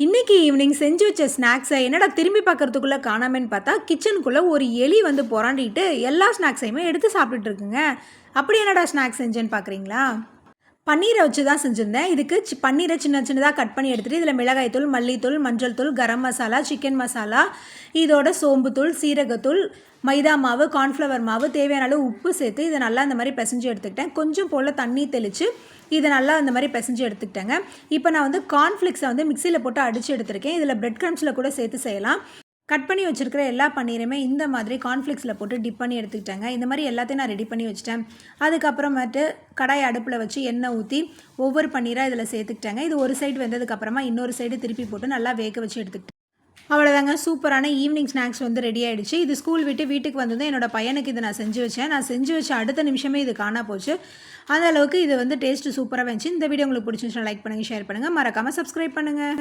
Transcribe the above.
இன்னைக்கு ஈவினிங் செஞ்சு வச்ச ஸ்நாக்ஸை என்னடா திரும்பி பார்க்கறதுக்குள்ளே காணாமன்னு பார்த்தா கிச்சனுக்குள்ளே ஒரு எலி வந்து புரண்டிட்டு எல்லா ஸ்நாக்ஸையுமே எடுத்து சாப்பிட்டுட்டு இருக்குங்க. அப்படி என்னடா ஸ்நாக்ஸ் செஞ்சேன்னு பார்க்குறீங்களா பன்னீரை வச்சு தான் செஞ்சுருந்தேன். இதுக்கு சி பன்னீரை சின்ன சின்னதாக கட் பண்ணி எடுத்துகிட்டு இதில் மிளகாய்த்தூள் மல்லித்தூள் மஞ்சள் தூள் கரம் மசாலா சிக்கன் மசாலா இதோட சோம்புத்தூள் சீரகத்தூள் மைதா மாவு கார்ன்ஃப்ளவர் மாவு தேவையான அளவு உப்பு சேர்த்து இதை நல்லா இந்த மாதிரி பிசைஞ்சு எடுத்துக்கிட்டேன். கொஞ்சம் போல் தண்ணி தெளித்து இதை நல்லா இந்த மாதிரி பிசைஞ்சு எடுத்துக்கிட்டேங்க. இப்போ நான் வந்து கார்ன்ஃப்ளிக்ஸை வந்து மிக்சியில் போட்டு அடித்து எடுத்திருக்கேன். இதில் பிரெட் க்ரம்ஸில் கூட சேர்த்து செய்யலாம். கட் பண்ணி வச்சுருக்கிற எல்லா பன்னீருமே இந்த மாதிரி கார்ன்ஃப்ளெக்ஸில் போட்டு டிப் பண்ணி எடுத்துக்கிட்டேங்க. இந்த மாதிரி எல்லாத்தையும் நான் ரெடி பண்ணி வச்சுட்டேன். அதுக்கப்புறமேட்டு கடாய் அடுப்பில் வச்சு எண்ணெய் ஊற்றி ஒவ்வொரு பன்னீராக இதில் சேர்த்துக்கிட்டேங்க. இது ஒரு சைடு வெந்ததுக்கப்புறமா இன்னொரு சைடு திருப்பி போட்டு நல்லா வேக வச்சு எடுத்துக்கிட்டேன். அவ்வளோதாங்க சூப்பரான ஈவினிங் ஸ்நாக்ஸ் வந்து ரெடி ஆகிடுச்சு இது ஸ்கூல் விட்டு வீட்டுக்கு வந்ததும் என்னோட பையனுக்கு இதை நான் செஞ்சு வச்சேன். நான் செஞ்சு வச்ச அடுத்த நிமிஷமே இது காணா போச்சு. அந்த அளவுக்கு இது வந்து டேஸ்ட்டு சூப்பராக வந்துச்சு இந்த வீடியோ உங்களுக்கு பிடிச்சிருந்துச்சுன்னா லைக் பண்ணுங்கள் ஷேர் பண்ணுங்கள் மறக்காமல் சப்ஸ்கிரைப் பண்ணுங்கள்